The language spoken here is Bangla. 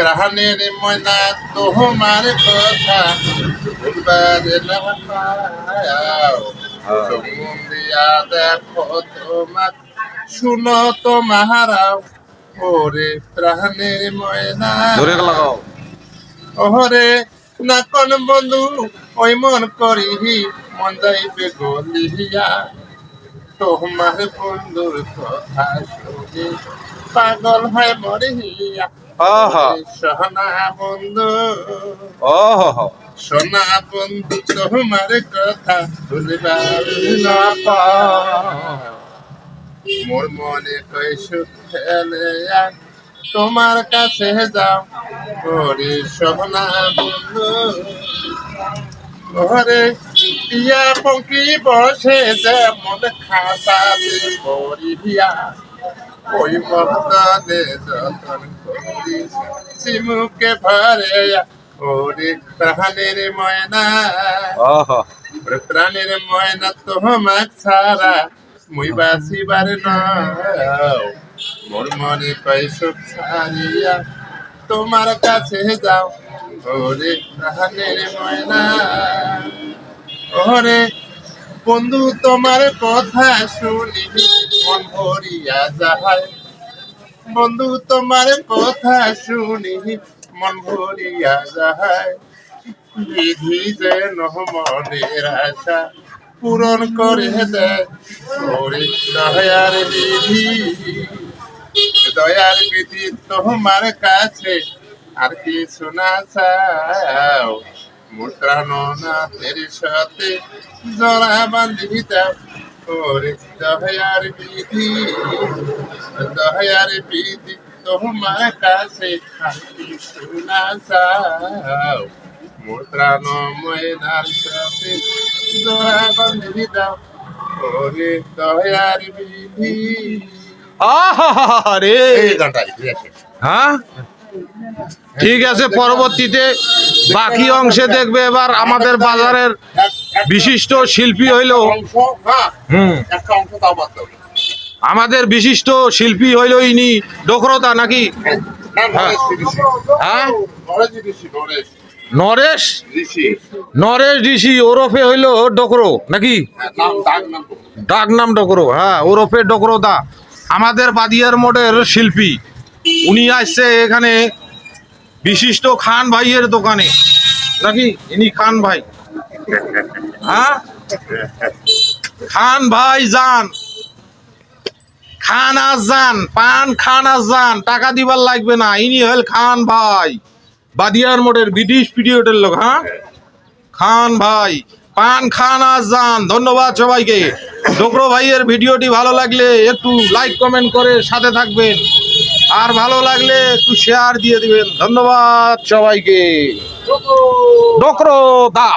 প্রাণের ময়না তোমার কথা ভুলবারে দেখো তোমার শুনো তোমারাও ওরে প্রাণের ময়না ধরে লাগাও ওহরে না কোন বন্ধু ওই মন করিহি মন যাইবে গলিয়া তোমার বন্ধুর কথা শুনি পাগল হয় মরিয়া বন্ধু। সোনা বন্ধু তোমার কথা ভুলবার না পাও। মোর মনে কই খেলে তোমার কাছে যাও। ওরে সোনা বন্ধু ওরে ইয়া পঙ্কি বসে যেমন খাতা পড়িয়া ওই মহদানে যতন করিস সিমুকে ভরে ওরে প্রাণের ময়না ওরে প্রাণের ময়না মুই বাসিবার মোর মনে পাই সুখ ছাড়িয়া তোমার কাছে যাও ওরে প্রাণের ময়না ওরে বন্ধু তোমার কথা শুনি মন বন্ধু, তোমার কথা শুনি, মন ভরিয়া যায়। বিধি যেন মনের আশা পূরণ করে দয়ার বিধি দয়ার বিধি তোমার কাছে আর কি না চাও। মুদ্রানাথের সাথে জড়া বান্ধি দাও ওরে দয়ার বিধি দয়ার বিধি তোমার কাছে আর কিছু না চাও মুদ্রান ময়নার সাথে জড়া বান্ধি দাও ওরে দয়ার বিধি হ্যাঁ? ঠিক আছে পরবর্তীতে বাকি অংশে দেখবে এবার আমাদের বাজারের বিশিষ্ট শিল্পী হইল হ্যাঁ হুম। আমাদের বিশিষ্ট শিল্পী হইল ইনি ডোকরতা নাকি? হ্যাঁ নরেশ ঋষি নরেশ নরেশ। ঋষি। ওরফে হইল ডোকরো নাকি? হ্যাঁ, ডাক নাম ডোকরো হ্যাঁ ওরফে ডোকরোদা। আমাদের বাদিয়ার মোড়ের শিল্পী। উনি আসছে এখানে বিশিষ্ট খান ভাইয়ের দোকানে। নাকি? ইনি খান ভাই। হ্যাঁ? খান ভাই, যান। খান আজ যান, পান, খান আজ যান, টাকা দিবার লাগবে না। ইনি হল খান ভাই। বাদিয়ার মোড়ের ব্রিটিশ পিরিয়ডের লোক হ্যাঁ? খান ভাই, পান, খান আজ যান। ধন্যবাদ সবাইকে। ডোকরো ভাইয়ের ভিডিওটি ভালো লাগলে একটু লাইক কমেন্ট করে সাথে থাকবেন। আর ভালো লাগলে একটু শেয়ার দিয়ে দিবেন। ধন্যবাদ সবাইকে। ডোকরো দা।